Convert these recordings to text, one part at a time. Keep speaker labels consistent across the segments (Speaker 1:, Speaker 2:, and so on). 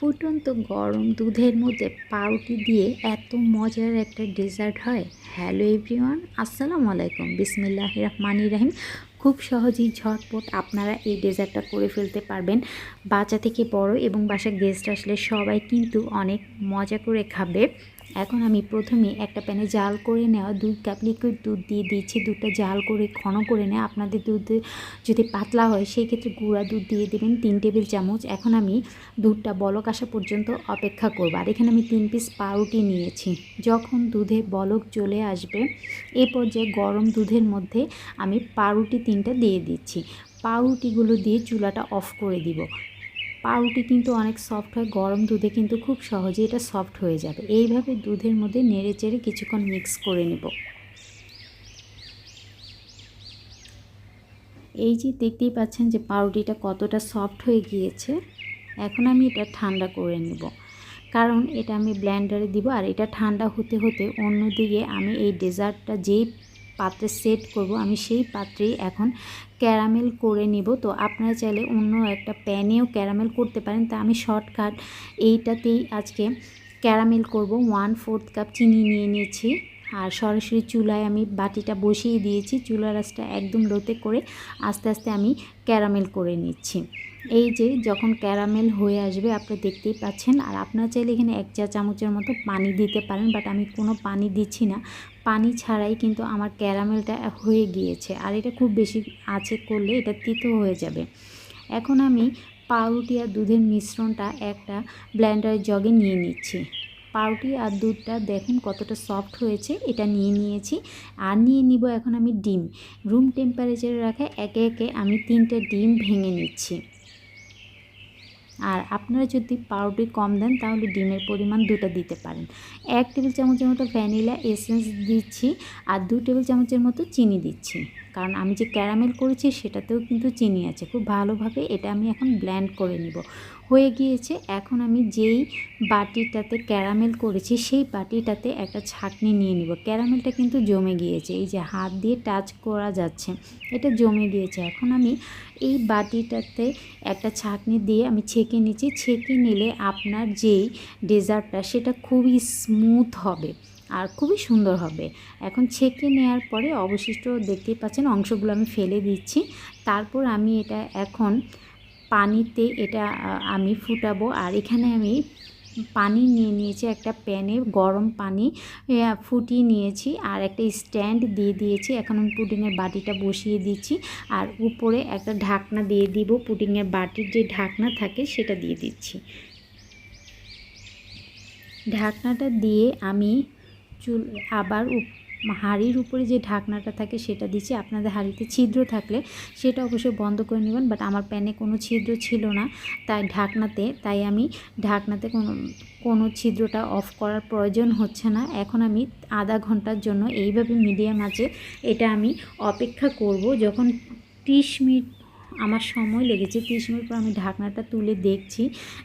Speaker 1: ফুটন্ত গরম দুধের মধ্যে পাউরুটি দিয়ে এত মজার একটা ডেজার্ট হয়। হ্যালো এভরিওয়ান আসসালামু আলাইকুম। বিসমিল্লাহ রহমানি রাহিম। খুব সহজেই ঝটপট আপনারা এই ডেজার্টটা করে ফেলতে পারবেন। বাচ্চা থেকে বড় এবং বাসা গেস্ট আসলে সবাই কিন্তু অনেক মজা করে খাবে। এখন আমি প্রথমে একটা প্যানে জাল করে নেওয়া দুই কাপ লিকুইড দুধ দিয়ে দিচ্ছি। দুধটা জাল করে, ঘন করে নেয় আপনাদের দুধ যদি পাতলা হয়, সেই ক্ষেত্রে গুঁড়া দুধ দিয়ে দেবেন তিন টেবিল চামচ। এখন আমি দুধটা বলক আসা পর্যন্ত অপেক্ষা করব। আর এখানে আমি তিন পিস পাউরুটি নিয়েছি। যখন দুধে বলক চলে আসবে, এ পর্যায়ে গরম দুধের মধ্যে আমি পাউরুটি তিনটা দিয়ে দিচ্ছি। পাউরুটিগুলো দিয়ে চুলাটা অফ করে দিব। পাউরুটি কিন্তু অনেক সফট হয়, গরম দুধে কিন্তু খুব সহজে এটা সফট হয়ে যাবে। এইভাবে দুধের মধ্যে নেড়ে চেড়ে কিছুক্ষণ মিক্স করে নেব। এই যে দেখতেই পাচ্ছেন যে পাউরুটিটা কতটা সফট হয়ে গিয়েছে, এখন আমি এটা ঠান্ডা করে নেব। কারণ এটা আমি ব্ল্যান্ডারে দিব আর এটা ঠান্ডা হতে হতে অন্যদিকে আমি এই ডেজার্টটা যেই পাত্রে সেট করব। আমি সেই পাত্রেই এখন ক্যারামেল করে নিব। তো আপনারা চাইলে অন্য একটা প্যানেও ক্যারামেল করতে পারেন। তা আমি শর্টকাট এইটাতেই আজকে ক্যারামেল করব। ওয়ান ফোর্থ কাপ চিনি নিয়ে নিয়েছি। আর সরাসরি চুলায় আমি বাটিটা বসিয়ে দিয়েছি। চুলার রাসটা একদম লোতে করে আস্তে আস্তে আমি ক্যারামেল করে নিচ্ছি। এই যে যখন ক্যারামেল হয়ে আসবে আপনারা দেখতেই পাচ্ছেন। আর আপনারা চাইলে এখানে এক চা চামচের মতো পানি দিতে পারেন, বাট আমি কোনো পানি দিচ্ছি না। পানি ছাড়াই কিন্তু আমার ক্যারামেলটা হয়ে গিয়েছে। আর এটা খুব বেশি আছে করলে এটা তিতো হয়ে যাবে। এখন আমি পাউরুটি আর দুধের মিশ্রণটা একটা ব্ল্যান্ডারের জগে নিয়ে নিচ্ছি। পাউরুটি আর দুধটা দেখুন কতটা সফট হয়েছে, এটা নিয়ে নিয়েছি। আর নিয়ে নিব এখন আমি ডিম। রুম টেম্পারেচারে রাখা একে একে আমি তিনটে ডিম ভেঙে নিচ্ছি। আর আপনারা যদি পাউডারি কম দেন, তাহলে ডিমের পরিমাণ দুটা দিতে পারেন। এক টেবিল চামচের মতো ভ্যানিলা এসেন্স দিচ্ছি আর দু টেবিল চামচের মতো চিনি দিচ্ছি। কারণ আমি যে ক্যারামেল করেছি সেটাতেও কিন্তু চিনি আছে। খুব ভালোভাবে এটা আমি এখন ব্ল্যান্ড করে নিব। হয়ে গিয়েছে, এখন আমি যেই বাটিটাতে ক্যারামেল করেছি সেই বাটিটাতে একটা ছাকনি নিয়ে নিব। ক্যারামেলটা কিন্তু জমে গিয়েছে, এই যে হাত দিয়ে টাচ করা যাচ্ছে, এটা জমে গিয়েছে। এখন আমি এই বাটিটাতে একটা ছাকনি দিয়ে আমি ছেঁকে নিচ্ছি। ছেঁকে নিলে আপনার যেই ডেজার্টটা সেটা খুবই স্মুথ হবে। আর খুবই সুন্দর হবে। এখন ছেঁকে নেওয়ার পরে অবশিষ্ট দেখতেই পাচ্ছেন অংশগুলো আমি ফেলে দিচ্ছি। তারপর আমি এটা এখন পানিতে এটা আমি ফুটাবো। আর এখানে আমি পানি নিয়ে নিয়েছি একটা প্যানে গরম পানি ফুটিয়ে নিয়েছি। আর একটা স্ট্যান্ড দিয়ে দিয়েছি। এখন আমি পুডিংয়ের বাটিটা বসিয়ে দিচ্ছি। আর উপরে একটা ঢাকনা দিয়ে দিব। পুডিংয়ের বাটির যে ঢাকনা থাকে সেটা দিয়ে দিচ্ছি। ঢাকনাটা দিয়ে আমি চুল, আবার হাঁড়ির উপরে যে ঢাকনাটা থাকে সেটা দিচ্ছি। আপনাদের হাঁড়িতে ছিদ্র থাকলে সেটা অবশ্যই বন্ধ করে নেবেন বাট আমার প্যানে কোনো ছিদ্র ছিল না, তাই ঢাকনাতে, তাই আমি ঢাকনাতে কোনো কোনো ছিদ্রটা অফ করার প্রয়োজন হচ্ছে না। এখন আমি আধা ঘণ্টার জন্য এইভাবে মিডিয়াম আছে এটা আমি অপেক্ষা করব। যখন ত্রিশ মিনিট আমার সময় লেগেছে। তিরিশ মিনিট পর আমি ঢাকনাটা তুলে দেখছি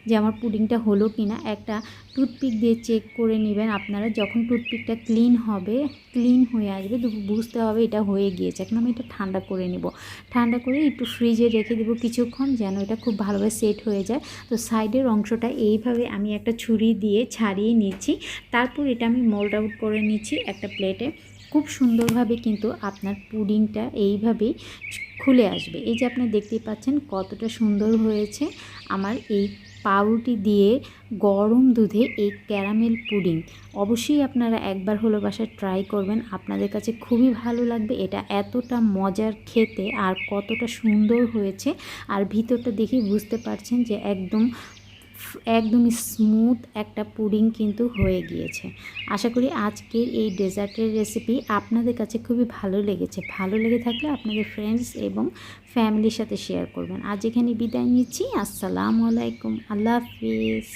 Speaker 1: যে আমার পুডিংটা হলো কি না একটা টুথপিক দিয়ে চেক করে নেবেন আপনারা। যখন টুথপিকটা ক্লিন হবে, ক্লিন হয়ে আসবে বুঝতে হবে এটা হয়ে গিয়েছে। এখন আমি এটা ঠান্ডা করে নেব। ঠান্ডা করে একটু ফ্রিজে রেখে দেবো কিছুক্ষণ যেন এটা খুব ভালোভাবে সেট হয়ে যায়। তো সাইডের অংশটা এইভাবে আমি একটা ছুরি দিয়ে ছাড়িয়ে নিচ্ছি। তারপর এটা আমি মোল্ড আউট করে নিচ্ছি একটা প্লেটে। খুব সুন্দরভাবে কিন্তু আপনার পুডিংটা এইভাবেই খুলে আসবে। এই যে আপনি দেখতেই পাচ্ছেন কতটা সুন্দর হয়েছে আমার এই পাউরুটি দিয়ে গরম দুধে এই ক্যারামেল পুডিং। অবশ্যই আপনারা একবার হলো বাসায় ট্রাই করবেন, আপনাদের কাছে খুবই ভালো লাগবে। এটা এতটা মজার খেতে আর কতটা সুন্দর হয়েছে। আর ভিতরটা দেখেই বুঝতে পারছেন যে একদম একদমই স্মুথ একটা পুডিং কিন্তু হয়ে গিয়েছে। আশা করি আজকের এই ডেজার্টের রেসিপি আপনাদের কাছে খুবই ভালো লেগেছে। ভালো লেগে থাকলে আপনাদের ফ্রেন্ডস এবং ফ্যামিলির সাথে শেয়ার করবেন। আজ এখানে বিদায় নিচ্ছি। আসসালামু আলাইকুম। আল্লাহ হাফিজ।